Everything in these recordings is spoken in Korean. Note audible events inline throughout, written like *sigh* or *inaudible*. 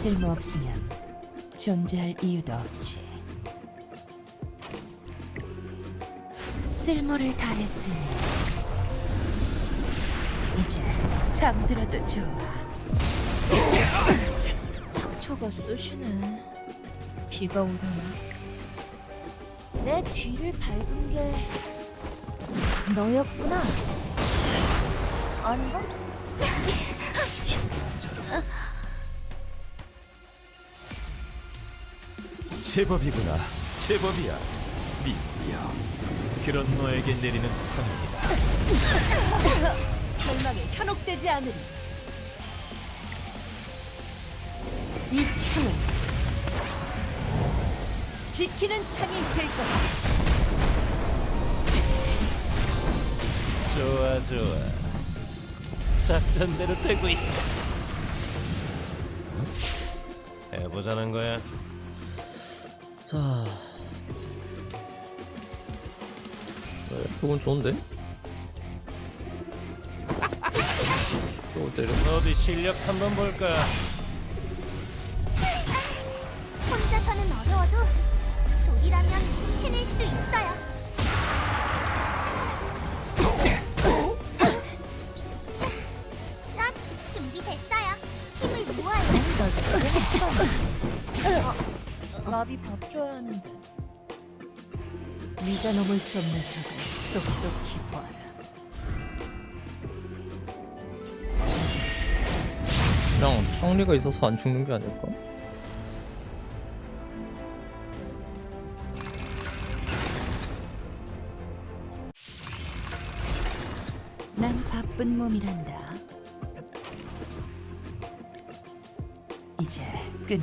쓸모없으면 존재할 이유도 없지. 쓸모를 다했으니 이제 잠들어도 좋아. 상처가 쑤시네. 비가 오려나? 내 뒤를 밟은 게 너였구나. 아닌가? 제법이구나. 제법이야. 미리여. 그런 너에게 내리는 선입니다. 절망에 현혹되지 않으리. 이 창은 지키는 창이 될 것이다. 좋아, 좋아. 작전대로 되고 있어. 해보자는 거야. 자. 네, 그건 좋은데? 또 때려. 어디 실력 한번 볼까? 혼자서는 어려워도 둘이라면 해낼 수 있어요. 자, 자, 준비됐어요. 힘을 모아요. 나비 밥 줘야 하는데. 네가 넘을 수 없는 적을 똑똑히 봐라. 그냥 청리가 있어서 안 죽는 게 아닐까? 난 바쁜 몸이란다. 이제 끝내.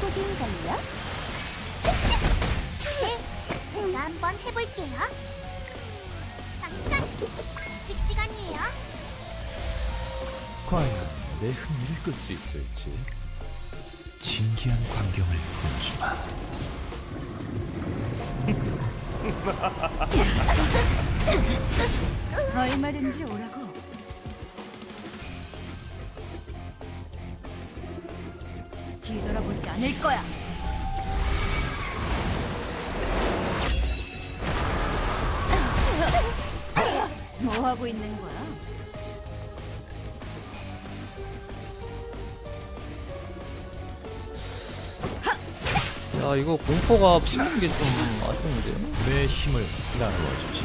죽은 물고기인 걸요? 네, 제가 한번 해볼게요. 잠깐! 휴식 시간이에요. 과연 내 흥미를 끌 수 있을지. 진기한 광경을 보여주마. 얼마든지 오라고. 뒤돌아보지 않을 거야. 뭐 하고 있는 거야? 야, 이거 공포가 피는 게 좀 아쉬운데? 내 힘을 나누어 주지.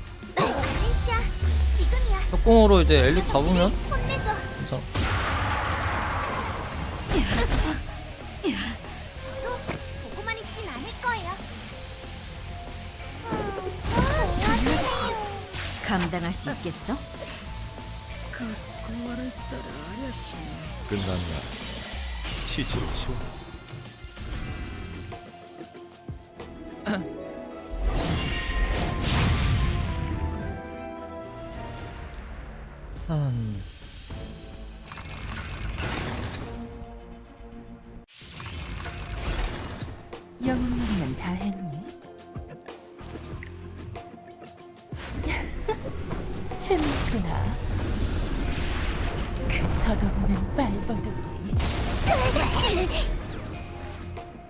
협공으로 이제 엘릭 잡으면 혼내줘. 괜찮아. 저도 있진 않을 거예요. 음, 뭐 도와주세요. 감당할 수 있겠어? 끝난 날 시체로 치워 *laughs* 음. 영웅어리는 다 했니? *laughs* 재밌구나. 그 덧없는 발버둥이.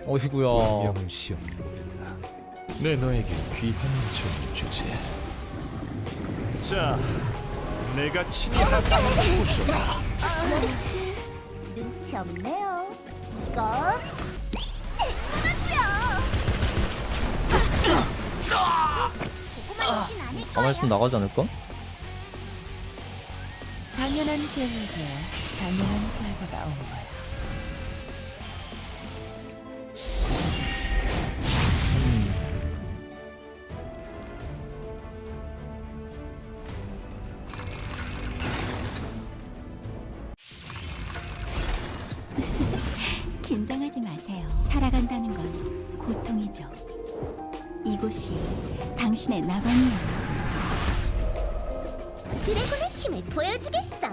어이구야. 운명을 시험해 보겠다. 내 너에게 귀한 점을 주지. 자, 내가 친히 주겠다. 어르신 눈치 없네요. 이건. 보고만 있진 않을 가만히. 있으면 나가지 않을까? 당연한 계획에 당연한 결과가 온 거야. 긴장하지 마세요. 살아간다는 건 고통이죠. 이곳이 당신의 낙원이에요. 드래곤의 힘을 보여주겠어.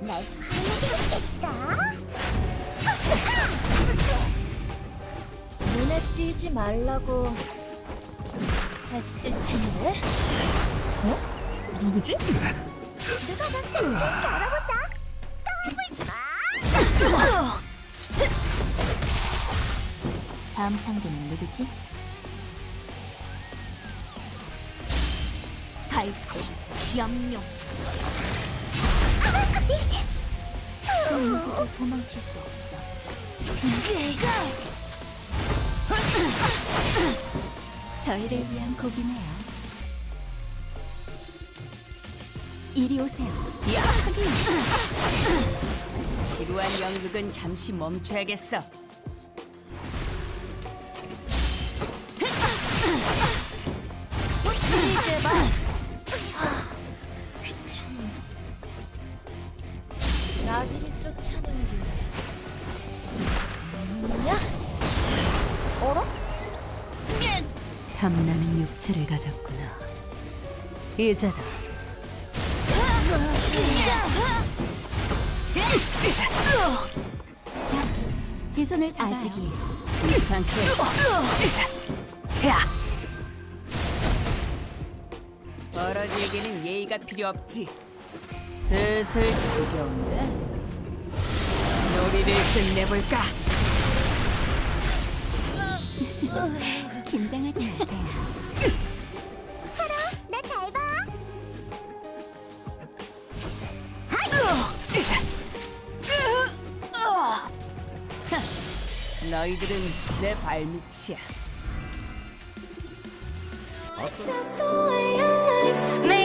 날 했겠다. *laughs* 눈에 띄지 말라고 했을 텐데. 어? 누구지? 누가 알아보자. 까불 다음 상대는 누구지? 발코, 염룡. 누구도 도망칠 수 없어. 저희를 위한 곡이네요. 이리 오세요. 지루한 연극은 잠시 멈춰야겠어. 어라? 탐나는 육체를 가졌구나. 이제다. 제 손을 잡아요. 아직이 귀찮게. 야! 벌어지기는 예의가 필요 없지. 슬슬 지겨운데. 놀이를 끝내볼까? 긴장하지 마세요. 나잘 봐. 너희들은 내 발밑이야. 저 소원